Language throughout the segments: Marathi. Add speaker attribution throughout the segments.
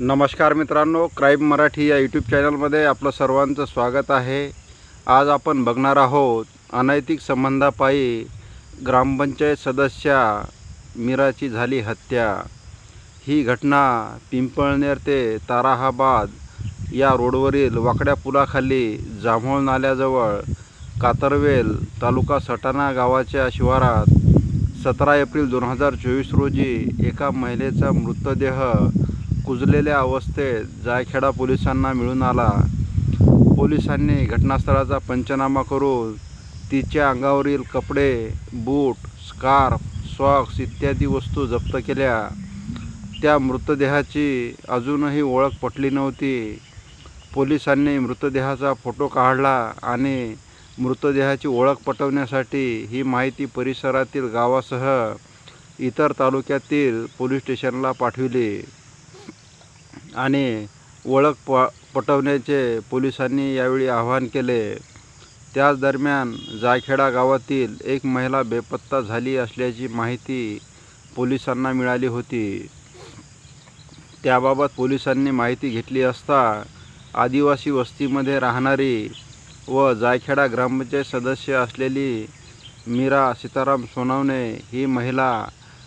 Speaker 1: नमस्कार मित्रांनो क्राईम मराठी या यूट्यूब चॅनलमध्ये आपलं सर्वांचं स्वागत आहे. आज आपण बघणार आहोत अनैतिक संबंधापायी ग्रामपंचायत सदस्या मीराची झाली हत्या. ही घटना पिंपळनेर ते ताराहाबाद या रोडवरील वाकड्या पुलाखाली जांभोळ नाल्याजवळ कातरवेल तालुका सटाणा गावाच्या शिवारात सतरा एप्रिल दोन हजार चोवीस रोजी एका महिलेचा मृतदेह कुजलेल्या अवस्थेत जायखेडा पोलिसांना मिळून आला. पोलिसांनी घटनास्थळाचा पंचनामा करून तिच्या अंगावरील कपडे बूट स्कार्फ सॉक्स इत्यादी वस्तू जप्त केल्या. त्या मृतदेहाची अजूनही ओळख पटली नव्हती. पोलिसांनी मृतदेहाचा फोटो काढला आणि मृतदेहाची ओळख पटवण्यासाठी ही माहिती परिसरातील गावासह इतर तालुक्यातील पोलीस स्टेशनला पाठविली. आणि ओळख प पटवण्याचे पोलिसांनी यावेळी आवाहन केले. त्याच दरम्यान जायखेडा गावातील एक महिला बेपत्ता झाली असल्याची माहिती पोलिसांना मिळाली होती. त्याबाबत पोलिसांनी माहिती घेतली असता आदिवासी वस्तीमध्ये राहणारी व जायखेडा ग्रामपंचायत सदस्य असलेली मीरा सीताराम सोनवणे ही महिला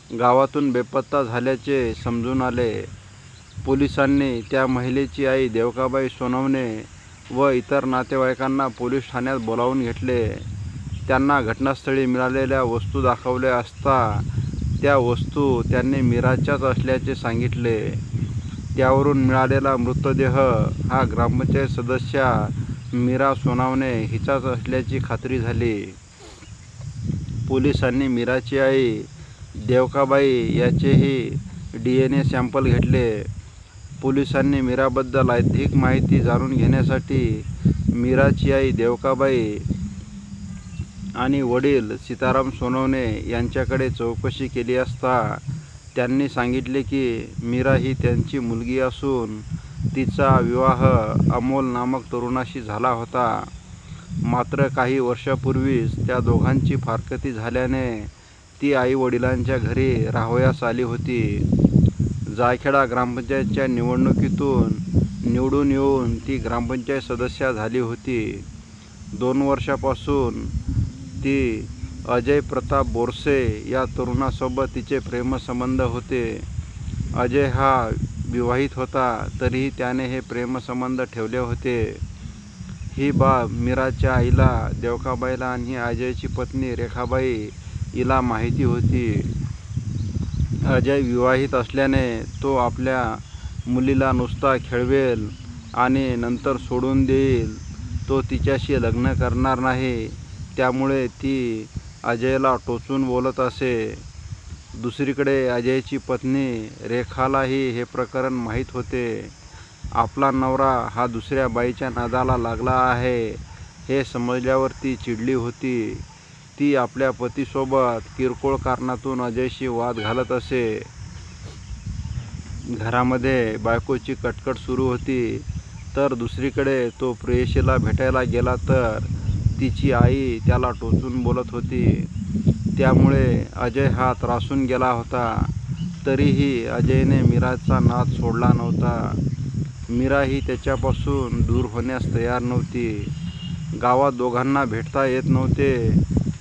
Speaker 1: गावातून बेपत्ता झाल्याचे समजून आले. पोलिसांनी त्या महिलेची आई देवकाबाई सोनवणे व इतर नातेवाईकांना पोलीस ठाण्यात बोलावून घेतले. त्यांना घटनास्थळी मिळालेल्या वस्तू दाखवल्या असता त्या वस्तू त्यांनी मीराच्याच असल्याचे सांगितले. त्यावरून मिळालेला मृतदेह हा ग्रामपंचायत सदस्या मीरा सोनावणे हिचाच असल्याची खात्री झाली. पोलिसांनी मीराची आई देवकाबाई याचेही डी एन ए सॅम्पल घेतले. पोलिसांनी मीराबद्दल अधिक माहिती जाणून घेण्यासाठी मीराची आई देवकाबाई आणि वडील सीताराम सोनवणे यांच्याकडे चौकशी केली असता त्यांनी सांगितले की मीरा ही त्यांची मुलगी असून तिचा विवाह अमोल नामक तरुणाशी झाला होता. मात्र काही वर्षापूर्वीच त्या दोघांची फारकती झाल्याने ती आई वडिलांच्या घरी राहावयास आली होती. जायखेडा ग्रामपंचायतच्या निवडणुकीतून निवडून येऊन ती ग्रामपंचायत सदस्या झाली होती. दोन वर्षापासून ती अजय प्रताप बोरसे या तरुणासोबत तिचे प्रेमसंबंध होते. अजय हा विवाहित होता तरीही त्याने हे प्रेमसंबंध ठेवले होते. ही बाब मीराच्या आईला देवकाबाईला आणि अजयची पत्नी रेखाबाई हिला माहिती होती. अजय विवाहित असल्याने तो आपल्या मुलीला नुसता खेळवेल आणि नंतर सोडून देईल. तो तिच्याशी लग्न करणार नाही त्यामुळे ती अजयला टोचून बोलत असे. दुसरीकडे अजयची पत्नी रेखालाही हे प्रकरण माहीत होते. आपला नवरा हा दुसऱ्या बाईच्या नादाला लागला आहे हे समजल्यावर ती चिडली होती. ती आपल्या पतीसोबत किरकोळ कारणातून अजयशी वाद घालत असे. घरामध्ये बायकोची कटकट सुरू होती तर दुसरीकडे तो प्रेयशीला भेटायला गेला तर तिची आई त्याला टोचून बोलत होती. त्यामुळे अजय हा त्रासून गेला होता. तरीही अजयने मीराचा नाद सोडला नव्हता. मीरा ही त्याच्यापासून दूर होण्यास तयार नव्हती. गावात दोघांना भेटता येत नव्हते.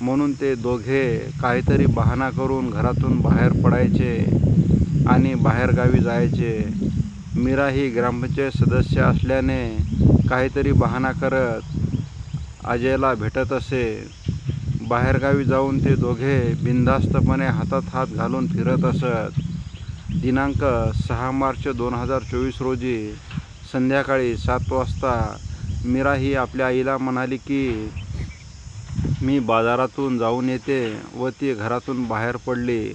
Speaker 1: म्हणून ते दोघे काहीतरी बहाणा करून घरातून बाहेर पडायचे आणि बाहेरगावी जायचे. मीरा ही ग्रामपंचायत सदस्य असल्याने काहीतरी बहाणा करत अजयला भेटत असे. बाहेरगावी जाऊन ते दोघे बिनधास्तपणे हातात हात घालून फिरत असत. दिनांक सहा मार्च दोन हजार चोवीस रोजी संध्याकाळी सात वाजता मीरा ही आपल्या आईला म्हणाली की मी बाजारातून जाऊन येते व ती घरातून बाहेर पडली.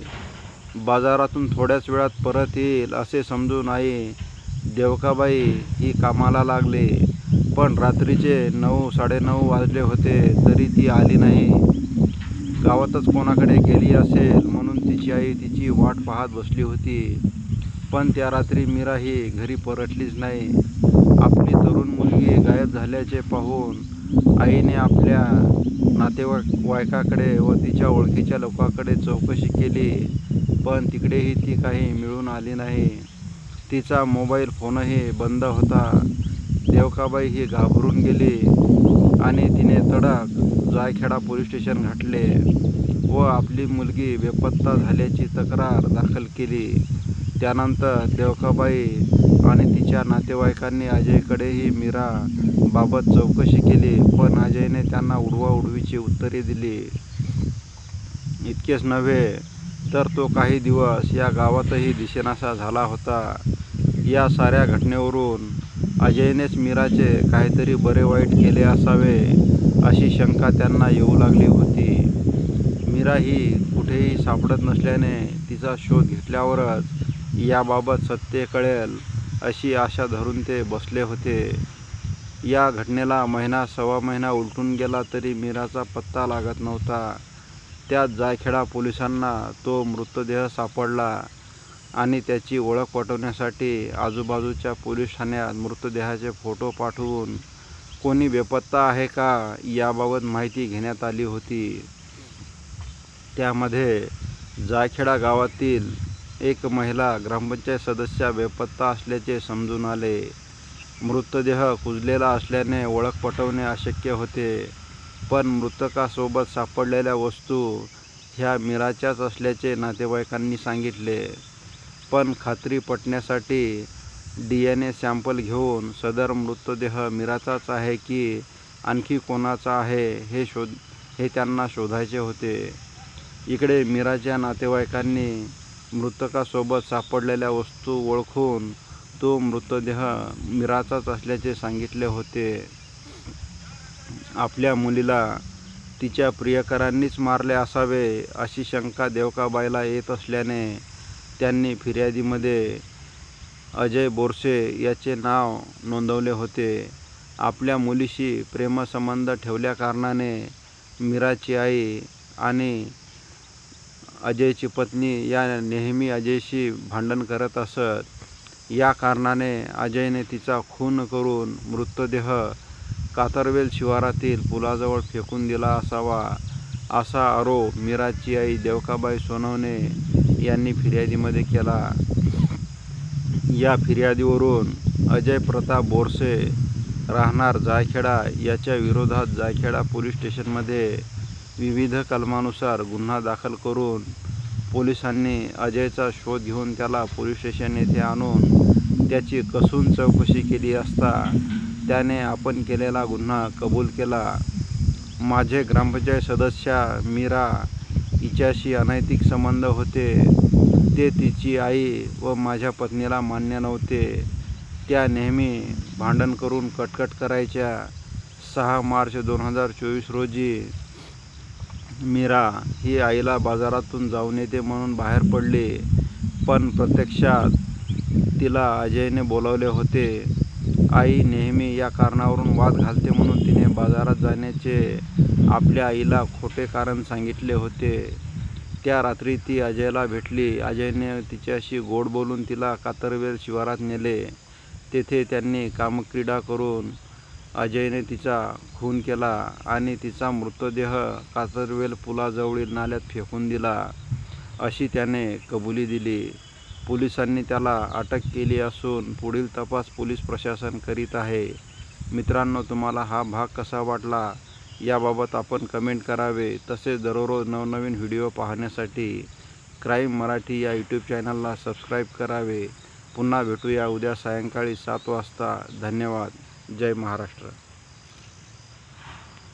Speaker 1: बाजारातून थोड्याच वेळात परत येईल असे समजून आई देवकाबाई ही कामाला लागली. पण रात्रीचे नऊ साडेनऊ वाजले होते तरी ती आली नाही. गावातच कोणाकडे गेली असेल म्हणून तिची आई तिची वाट पाहत बसली होती. पण त्या रात्री मीरा ही घरी परतलीच नाही. आपली तरुण मुलगी गायब झाल्याचे पाहून आईने आपल्या नातेवाईकाकडे व तिच्या ओळखीच्या लोकांकडे चौकशी केली पण तिकडेही ती काही मिळून आली नाही. तिचा मोबाईल फोनही बंद होता. देवकाबाई ही घाबरून गेली आणि तिने तडक जायखेडा पोलीस स्टेशन घातले व आपली मुलगी बेपत्ता झाल्याची तक्रार दाखल केली. त्यानंतर देवकाबाई आणि तिच्या नातेवाईकांनी अजयकडेही मीरा बाबत चौकशी केली पण अजयने त्यांना उडवाउडवीची उत्तरे दिली. इतकेच नव्हे तर तो काही दिवस या गावातही दिशेनासा झाला होता. या साऱ्या घटनेवरून अजयनेच मीराचे काहीतरी बरे वाईट केले असावे अशी शंका त्यांना येऊ लागली होती. मीरा ही कुठेही सापडत नसल्याने तिचा शोध घेतल्यावरच याबाबत सत्य कळेल अशी आशा धरून ते बसले होते. या घटनेला महिना सव्वा महिना उलटून गेला तरी मीराचा पत्ता लागत नव्हता. त्यात जायखेडा पोलिसांना तो मृतदेह सापडला आणि त्याची ओळख पटवण्यासाठी आजूबाजूच्या पोलीस ठाण्यात मृतदेहाचे फोटो पाठवून कोणी बेपत्ता आहे का याबाबत माहिती घेण्यात आली होती. त्यामध्ये जायखेडा गावातील एक महिला ग्रामपंचायत सदस्या बेपत्ता असल्याचे समजून आले. मृतदेह कुजलेला असल्याने ओळख पटवणे अशक्य होते. पण मृतकासोबत सापडलेल्या वस्तू ह्या मीराच्याच असल्याचे नातेवाईकांनी सांगितले. पण खात्री पटण्यासाठी डी एन ए सॅम्पल घेऊन सदर मृतदेह मीराचाच आहे की आणखी कोणाचा आहे हे शोध हे त्यांना शोधायचे होते. इकडे मीराच्या नातेवाईकांनी मृतकासोबत सापडलेल्या वस्तू ओळखून तो मृतदेह मिराचाच असल्याचे सांगितले होते. आपल्या मुलीला तिच्या प्रियकरांनीच मारले असावे अशी शंका देवकाबाईला येत असल्याने त्यांनी फिर्यादीमध्ये अजय बोरसे याचे नाव नोंदवले होते. आपल्या मुलीशी प्रेमसंबंध ठेवल्याकारणाने मीराची आई आणि अजयची पत्नी या नेहमी अजयशी भांडण करत असत. या कारणाने अजयने तिचा खून करून मृतदेह कातरवेल शिवारातील पुलाजवळ फेकून दिला असावा असा आरोप मीराची आई देवकाबाई सोनवणे यांनी फिर्यादीमध्ये केला. या फिर्यादीवरून अजय प्रताप बोरसे राहणार जायखेडा याच्या विरोधात जायखेडा पोलीस स्टेशनमध्ये विविध कलमानुसार गुन्हा दाखल करून पोलिसांनी अजयचा शोध घेऊन त्याला पोलीस स्टेशन येथे आणून त्याची कसून चौकशी केली असता त्याने आपण केलेला गुन्हा कबूल केला. माझे ग्रामपंचायत सदस्या मीरा हिच्याशी अनैतिक संबंध होते. ते तिची आई व माझ्या पत्नीला मान्य नव्हते. त्या नेहमी भांडण करून कटकट करायच्या सहा मार्च दोन हजार चोवीस रोजी मीरा ही आईला बाजारातून जाऊन येते म्हणून बाहेर पडली. पण प्रत्यक्षात तिला अजयने बोलावले होते. आई नेहमी या कारणावरून वाद घालते म्हणून तिने बाजारात जाण्याचे आपल्या आईला खोटे कारण सांगितले होते. त्या रात्री ती अजयला भेटली. अजयने तिच्याशी गोड बोलून तिला कातरवेल शिवारात नेले. तेथे त्यांनी कामक्रीडा करून अजयने तिचा खून केला आणि तिचा मृतदेह कातरवेल पुलाजवळील नाल्यात फेकून दिला. अशी त्याने कबुली दिली. पोलिसांनी त्याला अटक केली असून पुढील तपास पोलीस प्रशासन करीत आहे. मित्रांनो तुम्हाला हा भाग कसा वाटला याबाबत आपण कमेंट करावे. तसेच दररोज नवनवीन व्हिडिओ पाहण्यासाठी क्राईम मराठी या यूट्यूब चॅनलला सबस्क्राईब करावे. पुन्हा भेटूया उद्या सायंकाळी सात वाजता. धन्यवाद. जय महाराष्ट्र.